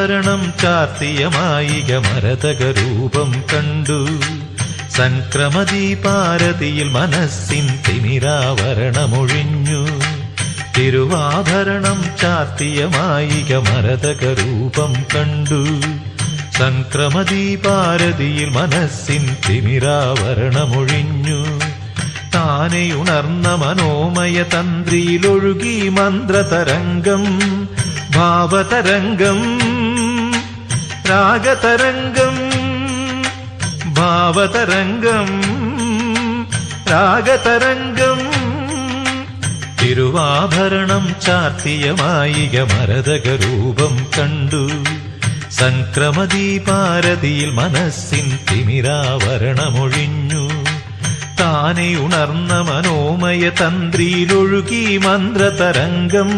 തിരുവാഭരണം ചാർത്തിയ മായിക മരതക കണ്ടു. സംക്രമദീപാരതിയിൽ മനസ്സിൻ തിമിരാവരണമൊഴിഞ്ഞു. തിരുവാഭരണം ചാർത്തിയ മായിക മരതക രൂപം കണ്ടു. സംക്രമദീപാരതിയിൽ മനസ്സിൻ തിമിരാവരണമൊഴിഞ്ഞു. താനെയുണർന്ന മനോമയ തന്ത്രിയിലൊഴുകി മന്ത്രതരംഗം ഭാവതരംഗം രാഗതരംഗം ഭാവതരംഗം രാഗതരംഗം. തിരുവാഭരണം ചാർത്തിയ മായിക മരതക രൂപം കണ്ടു. സംക്രമദീപാരതിയിൽ മനസ്സിൻ തിമിരാവരണമൊഴിഞ്ഞു. താനെ ഉണർന്ന മനോമയ തന്ത്രിയിലൊഴുകി മന്ത്രതരംഗം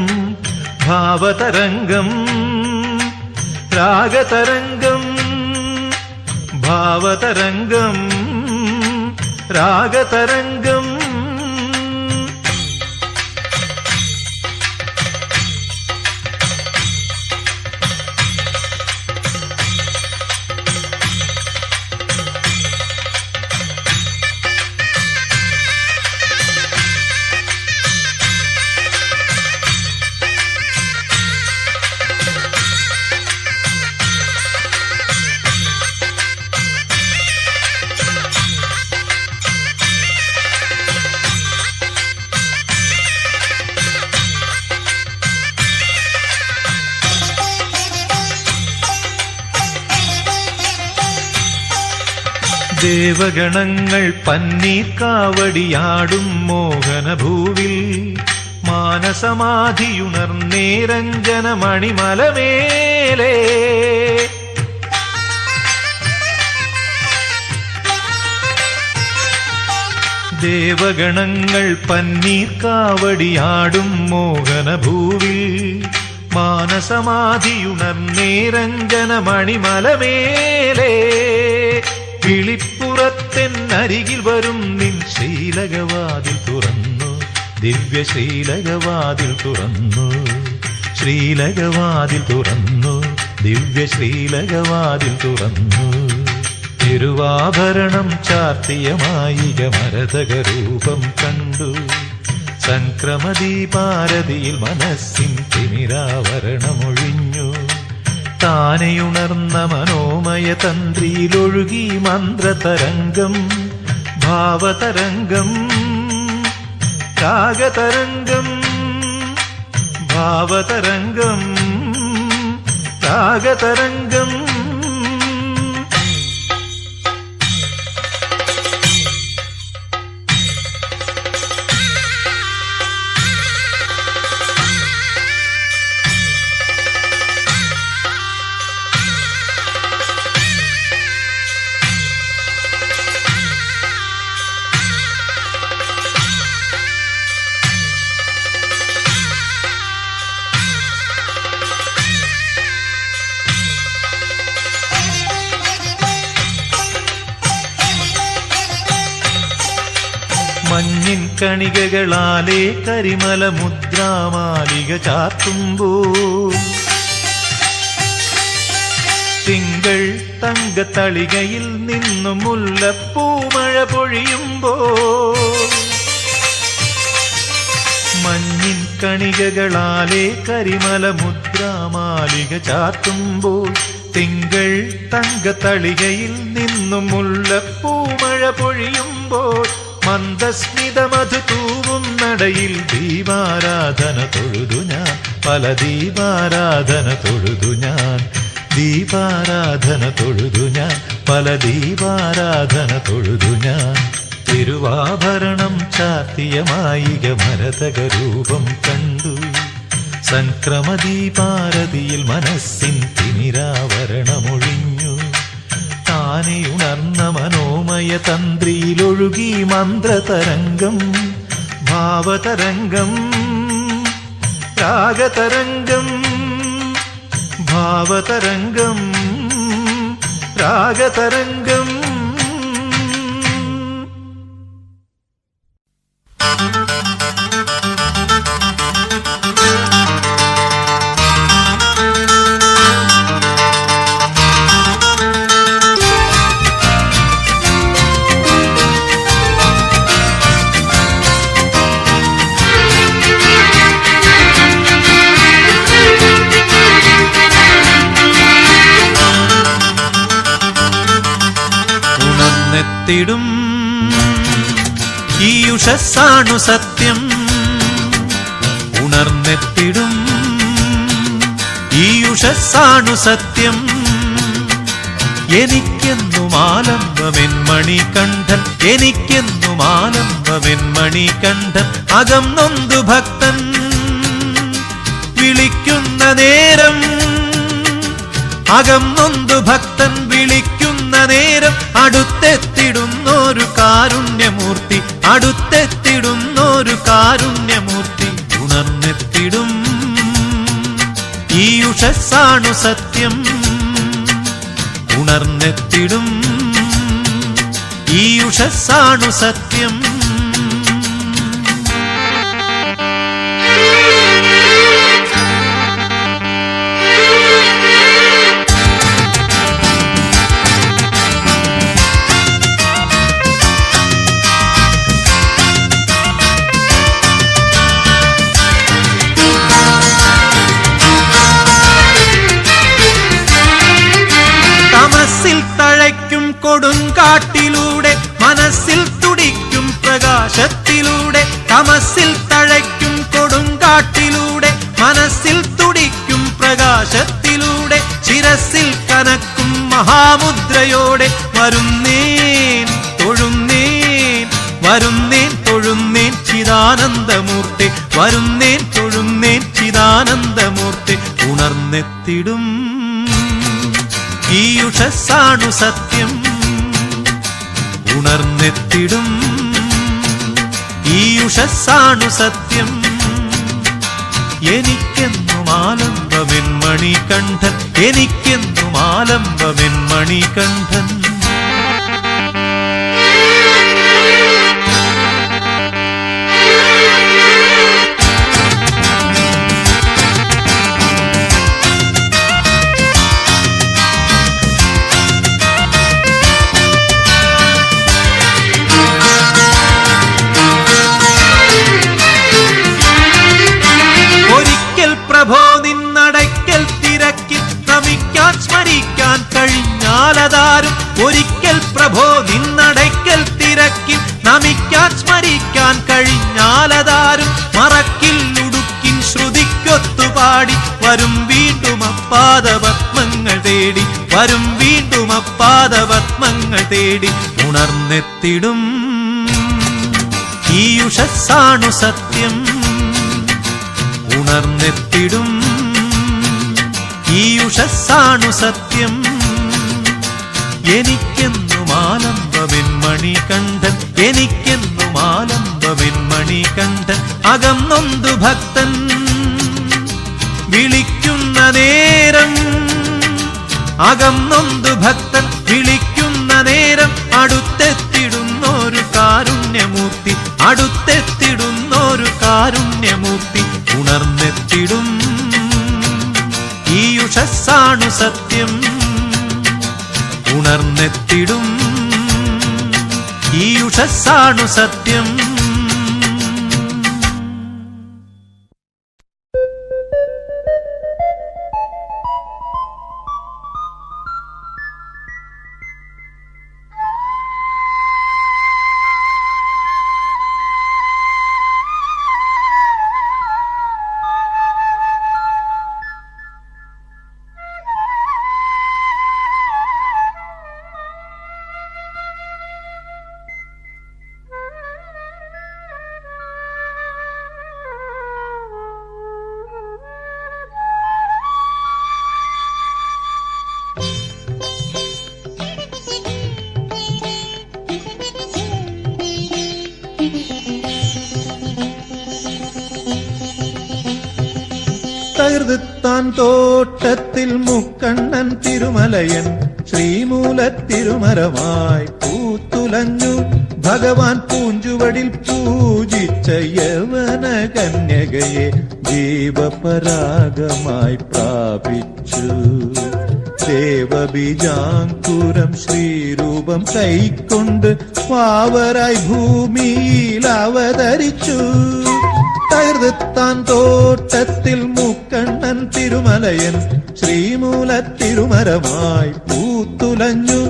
ഭാവതരംഗം. रागतरङ्गम् भावतरङ्गम् रागतरङ्गम्। ദേവഗണങ്ങൾ പന്നീർ കാവടിയാടും മോഹനഭൂവിൽ. മാനസമാധിയുണർന്നേരഞ്ജന മണിമലമേലേ ദേവഗണങ്ങൾ പന്നീർ കാവടിയാടും മോഹനഭൂവിൽ. മാനസമാധിയുണർന്നേരഞ്ജന മണിമലമേലേ വിളിപ്പുറത്തെന്നരികിൽ വരും നിൻ ശ്രീലകവാതിൽ തുറന്നു. ദിവ്യ ശ്രീലകവാതിൽ തുറന്നു. ശ്രീലകവാതിൽ തുറന്നു. ദിവ്യ ശ്രീലകവാതിൽ തുറന്നു. തിരുവാഭരണം ചാർത്തിയ മായിക മരതക രൂപം കണ്ടു. സംക്രമദീപാരതിയിൽ മനസ്സിൻ തിമിരാവരണമൊഴിഞ്ഞു. താനെയുണർന്ന മനോമയ തന്ത്രിയിലൊഴുകി മന്ത്രതരംഗം ഭാവതരംഗം രാഗതരംഗം ഭാവതരംഗം രാഗതരംഗം കണികകളാലേ കരിമല മുദ്രാമാലിക ചാത്തുമ്പോ. തിങ്കൾ തങ്കത്തളികയിൽ നിന്നും മുല്ലപ്പൂമഴ പൊഴിയുമ്പോ. മഞ്ഞിൻ കണികകളാലേ കരിമല മുദ്രാമാലിക ചാർത്തുമ്പോൾ തിങ്കൾ തങ്കത്തളികയിൽ നിന്നും മുല്ലപ്പൂമഴ പൊഴിയുമ്പോൾ മന്ദസ്മിത മധു തൂവും നടയിൽ ദീപാരാധന തൊഴുതു ഞാൻ. പല ദീപാരാധന തൊഴുതു ഞാൻ. ദീപാരാധന തൊഴുതു ഞാൻ. പല ദീപാരാധന തൊഴുതു ഞാൻ. തിരുവാഭരണം ചാർത്തിയ മായിക മരതക രൂപം കണ്ടു. സംക്രമദീപാരതിയിൽ മനസ്സിൻ തിമിരാവരണമൊഴിഞ്ഞു. താനെ ഉണർന്ന മനോമയ തന്ത്രിയിലൊഴുകി മന്ത്രതരംഗം ഭാവതരംഗം രാഗതരംഗം ഭാവതരംഗം രാഗതരംഗം. ഉണർന്നെത്തിടും ഈ ഉഷസ്സാണു സത്യം. ഉണർന്നെത്തിടും. ഈ ഉഷസ്സാണു സത്യം. എനിക്കെന്നും ആലംബമെൻ മണികണ്ഠൻ. എനിക്കെന്നും ആലംബമെൻ മണികണ്ഠൻ. അകം നൊന്തു ഭക്തൻ. വിളിക്കുന്ന നേരം. അകം നൊന്തു ഭക്തൻ വിളിക്കുന്ന നേരം അടുത്തെത്തിടുന്നൊരു കാരുണ്യമൂർത്തി അടുത്തെത്തിടുന്നൊരു കാരുണ്യമൂർത്തി ഉണർന്നെത്തിടും. ഈ ഉഷസ്സാണു സത്യം ഉണർന്നെത്തിടും. ഈ ഉഷസ്സാണു സത്യം. കൊടുങ്കാട്ടിലൂടെ മനസ്സിൽ തുടിക്കും പ്രകാശത്തിലൂടെ തമസിൽ തഴയ്ക്കും കൊടുങ്കാട്ടിലൂടെ മനസ്സിൽ തുടിക്കും പ്രകാശത്തിലൂടെ ശിരസിൽ കനക്കും മഹാമുദ്രയോടെ വരുന്നേൻ തൊഴുന്നേൻ വരുന്നേൻ തൊഴുന്നേൻ ചിദാനന്ദമൂർത്തി വരുന്നേൻ തൊഴുന്നേൻ ചിദാനന്ദമൂർത്തി ഉണർന്നെത്തിടും ഈ സത്യം. ഉണർന്നെത്തിടും. ഈ ഉഷസ്സാണു സത്യം. എനിക്കെന്നും ആലംബമെൻ മണികണ്ഠൻ എനിക്കെന്നും ആലംബമെൻ മണികണ്ഠൻ ഉണർന്നെത്തിടും ഈ ഉഷസ്സാണു സത്യം. ഉണർന്നെത്തിടും. ഈ ഉഷസ്സാണു സത്യം. എനിക്കെന്നും ആലംബമെൻ മണികണ്ഠൻ. എനിക്കെന്നും ആലംബമെൻ മണികണ്ഠൻ. അകം നൊന്തു ഭക്തൻ. വിളിക്കുന്ന നേരം. അകം നൊന്തു ഭക്തൻ. വിളിക്കുന്ന നേരം അടുത്തെത്തിടുന്നൊരു കാരുണ്യമൂർത്തി അടുത്തെത്തിടുന്നൊരു കാരുണ്യമൂർത്തി ഉണർന്നെത്തിടും. ഈ ഉഷസ്സാണു സത്യം ഉണർന്നെത്തിടും. ഈ ഉഷസ്സാണു സത്യം തോട്ടത്തിൽ മുക്കണ്ണൻ തിരുമലയൻ ശ്രീമൂല തിരുമരമായി പൂത്തുലഞ്ഞു. ഭഗവാൻ പൂഞ്ചുവടിൽ പൂജിച്ച യവന കന്യകയെ ജീവപരാഗമായി പ്രാപിച്ചു. ദേവബീജാങ്കുരം ശ്രീരൂപം കൈക്കൊണ്ട് പാവരായി ഭൂമിയിൽ അവതരിച്ചു. തകർത്താൻ തോട്ടത്തിൽ മുക്കണ്ണൻ തിരുമലയൻ ശ്രീമൂല തിരുമരമായി പൂത്തുലഞ്ഞു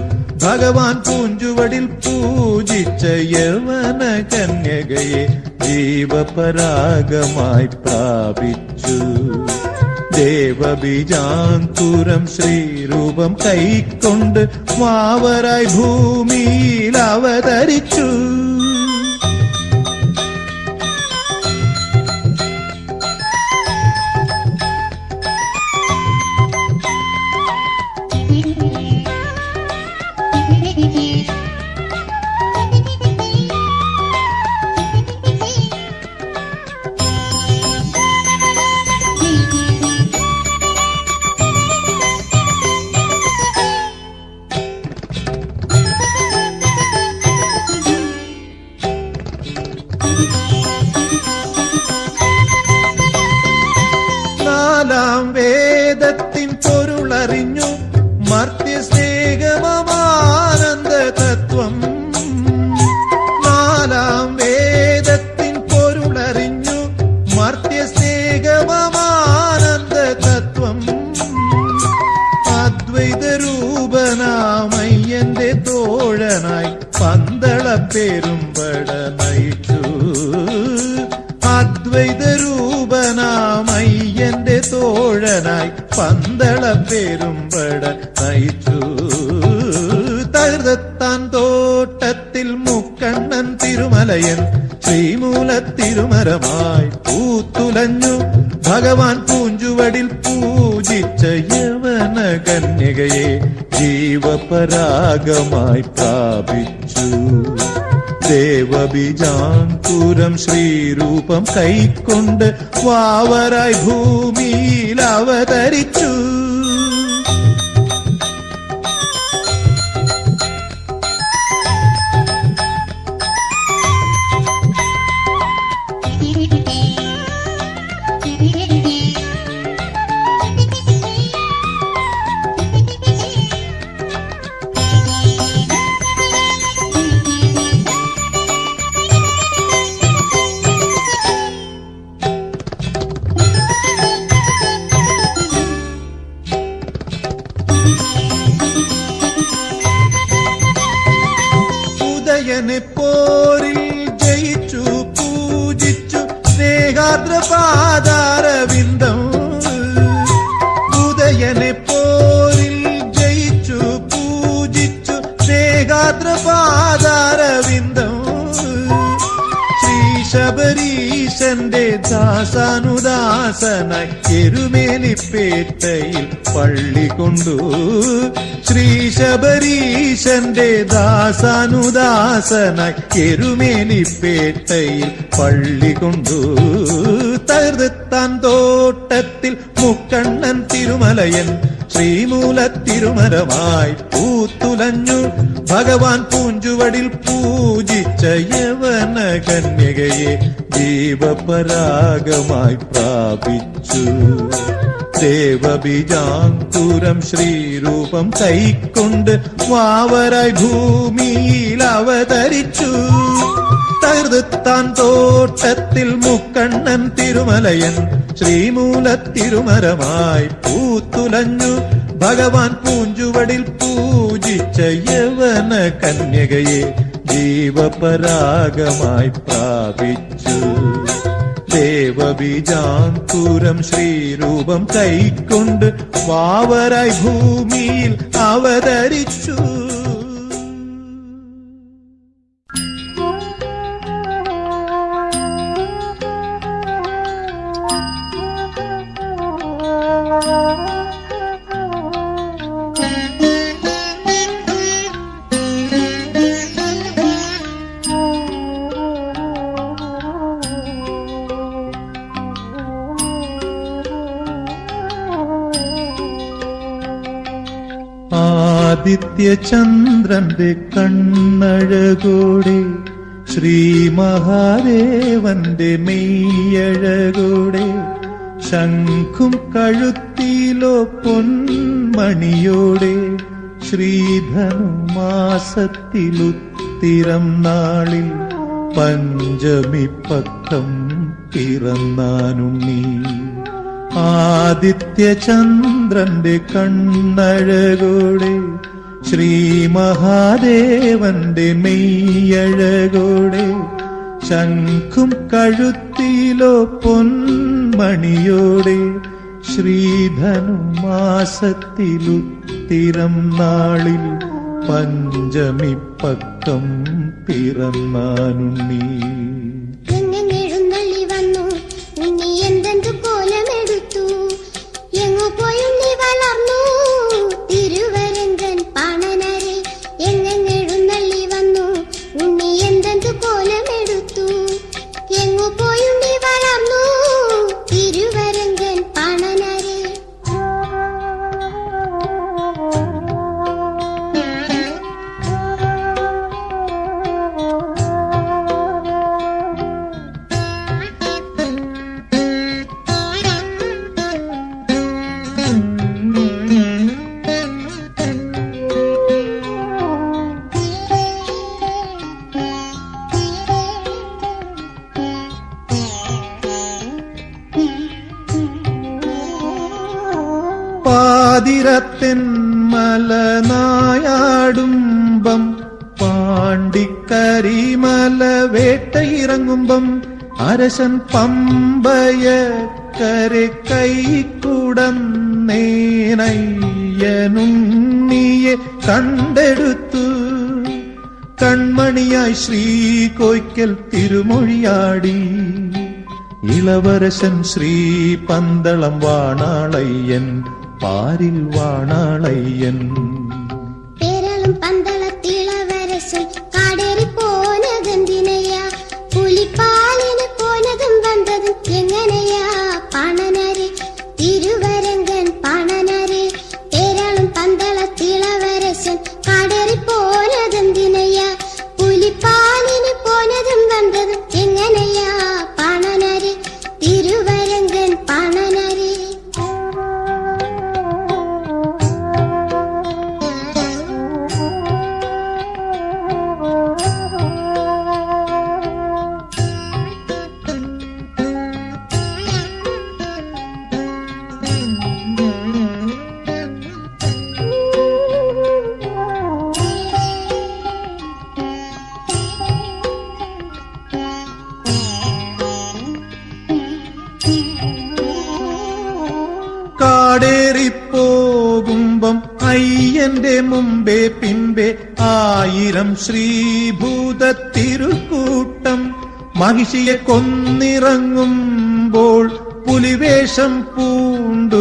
ഭഗവാൻ പൂഞ്ചുവടിൽ പൂജിച്ച യവന കന്യകയെ ജീവപരാഗമായി പ്രാപിച്ചു ദേവബീജാങ്കുരം ശ്രീരൂപം കൈക്കൊണ്ട് മാവരായി ഭൂമിയിൽ അവതരിച്ചു തിരുമരമായി പൂത്തുലഞ്ഞു ഭഗവാൻ പൂഞ്ചുവടിൽ പൂജിച്ച യവന കന്യകയെ ജീവപരാഗമായി പ്രാപിച്ചു. ദേവബീജാങ്കുരം ശ്രീരൂപം കൈക്കൊണ്ട് വാവരായി ഭൂമിയിൽ അവതരിച്ചു. സ്നേഹാദ്ര പാതാരവിന്ദം ശ്രീ ശബരീശന്റെ ദാസാനുദാസനായി എരുമേലിപ്പേട്ടയിൽ പള്ളി കൊണ്ടു ശ്രീ ശബരീശന്റെ ദാസാനുദാസനായി എരുമേലിപ്പേട്ടയിൽ പള്ളി കൊണ്ടു തകർത്താൻ തോട്ടത്തിൽ മുക്കണ്ണൻ തിരുമലയൻ ശ്രീമൂല തിരുമരമായി പൂത്തുലഞ്ഞു ഭഗവാൻ പൂഞ്ചുവടിൽ പൂജിച്ച യവന കന്യകയെ ജീവപരാഗമായി പ്രാപിച്ചു. ദേവബീജാങ്കുരം ശ്രീരൂപം കൈക്കൊണ്ട് വാവരായി ഭൂമിയിൽ അവതരിച്ചു. തകർത്താൻ തോട്ടത്തിൽ മുക്കണ്ണൻ തിരുമലയൻ ശ്രീമൂല തിരുമരമായി പൂത്തുലഞ്ഞു. ഭഗവാൻ പൂഞ്ചുവടിൽ പൂജിച്ച യവന കന്യകയെ ജീവപരാഗമായി പ്രാപിച്ചു. ദേവബീജാങ്കുരം ശ്രീരൂപം കൈക്കൊണ്ട് വാവരായി ഭൂമിയിൽ അവതരിച്ചു. ആദിത്യചന്ദ്രന്റെ കണ്ണഴകോടെ ശ്രീ മഹാദേവന്റെ മെയ്യഴകോടെ ശംഖും കഴുത്തിലോ പൊന്മണിയോടെ ശ്രീധനുമാസത്തിലുത്തിരം നാളിൽ പഞ്ചമി പക്കം പിറന്നാനുണ്ണി ആദിത്യചന്ദ്രന്റെ കണ്ണഴകോടെ ശ്രീ മഹാദേവന്റെ മെയ്യഴകോടെ ശംഖും കഴുത്തിലോ പൊന്മണിയോടെ ശ്രീധനുമാസത്തിലുത്തിരം നാളിൽ പഞ്ചമിപ്പക്കം പിറന്നാനുണ്ണീ. அரசன் பம்பய கரை கை குடன்னேனையனுண்ணியே கண்டெடுத்து கண்மணியாய் ஸ்ரீ கோய்க்கல் திருமொழியாடி. இளவரசன் ஸ்ரீ பந்தளம் வானாளையன் பாரில் வானாளையன் ആയിരം ശ്രീഭൂതത്തിരുക്കൂട്ടം മഹിഷിയെ കൊന്നിറങ്ങുമ്പോൾ പുലിവേഷം പൂണ്ടുകൊണ്ടായിരം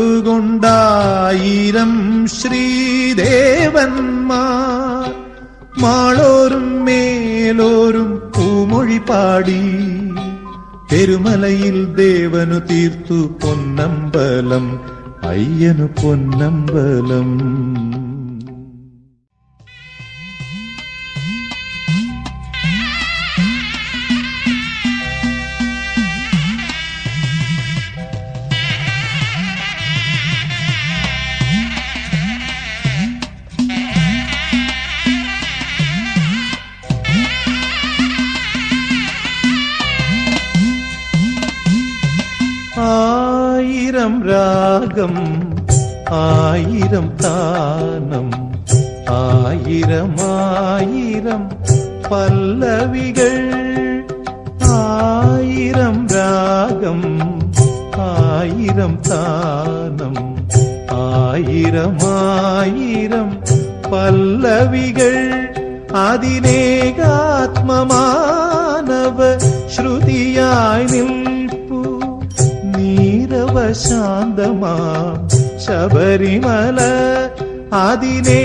ശ്രീദേവന്മാർ മാളോരും മേലോരും പൂമൊഴി പാടി പെരുമലയിൽ ദേവനു തീർത്തു പൊന്നമ്പലം അയ്യനു പൊന്നമ്പലം രാഗം ആയിരം താനം ആയിരം ആയിരം പല്ലവികൾ ആയിരം രാഗം ആയിരം താനം ആയിരം ആയിരം പല്ലവികൾ അതിനേകാത്മമാനവ ശ്രുതിയായി നിൽപ്പു നീരവശാന്തമാം ശബരിമല അതിനേകാത്മമാനവ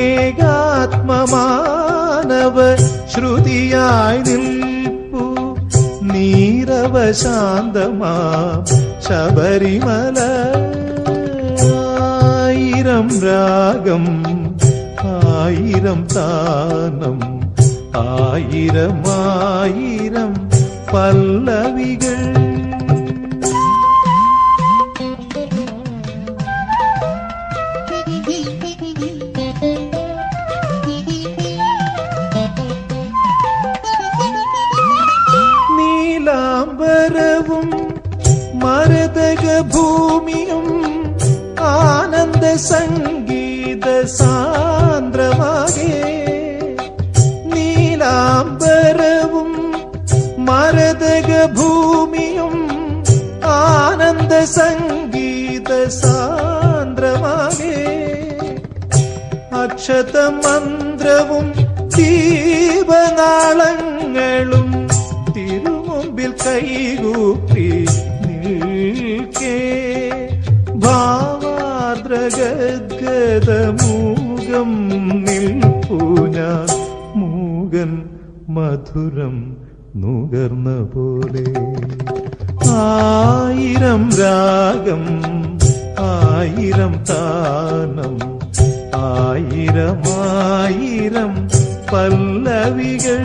ശ്രുതിയായി നിൽപ്പു. നീരവശാന്തമാം. ശബരിമല ആയിരം രാഗം ആയിരം താനം ആയിരം ആയിരം പല്ലവികൾ അക്ഷതമന്ത്രവും ദീപനാളങ്ങളും തിരുമുമ്പിൽ കൈകൂപ്പി നിൽക്കേ. ഭാവാദ്രഗദ്ഗതമൂകം നിൽപ്പൂന മൂകൻ മധുരം നുകർന്ന പോലെ ആയിരം രാഗം ആയിരം താനം ആയിരം ആയിരം പല്ലവികൾ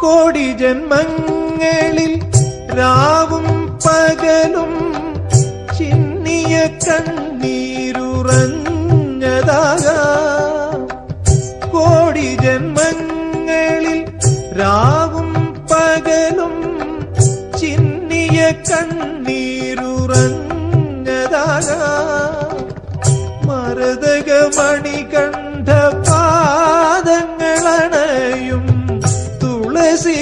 കോടി തുളസി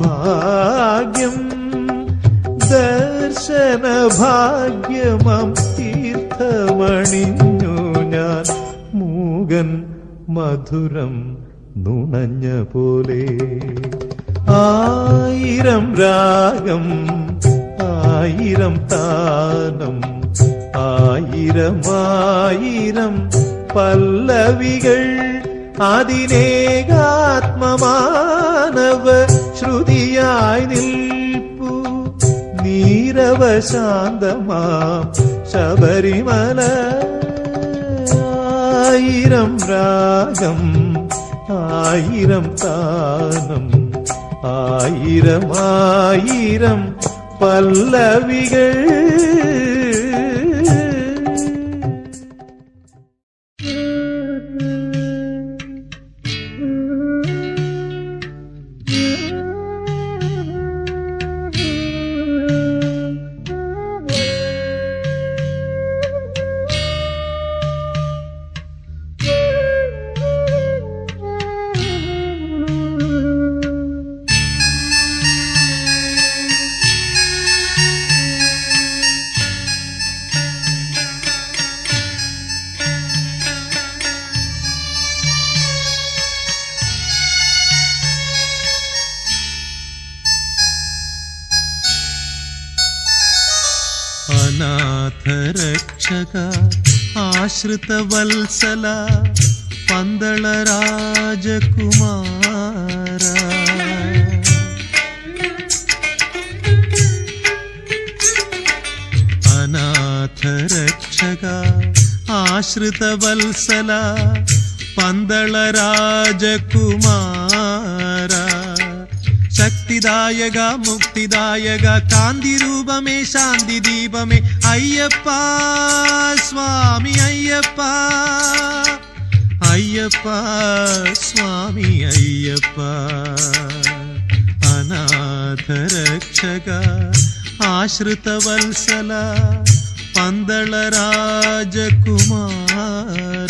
ഭാഗ്യം ദർശന ഭാഗ്യമം തീർത്ഥമണിഞ്ഞു ഞാൻ. മൂകൻ മധുരം നുണഞ്ഞ പോലെ ആയിരം രാഗം ആയിരം താനം ആയിരം ആയിരം പല്ലവികൾ അതിനേകാത്മമാനവ ശ്രുതിയായി നിൽപ്പു. നീരവശാന്തമാം ശബരിമല. ആയിരം രാഗം ആയിരം താനം ആയിരം ആയിരം പല്ലവികൾ. അനാഥരക്ഷക ആശ്രിതവത്സല പന്തള രാജകുമാര അനാഥരക്ഷക ആശ്രിതവത്സല പന്തള രാജകുമാര முக்திதாயக முக்திதாயக. காந்தி ரூபமே சாந்தி தீபமே. ஐயப்பா சுவாமி ஐயப்பா. ஐயப்பா சுவாமி ஐயப்பா. अनाथरक्षक आश्रितवत्सला पन्दळराजकुमार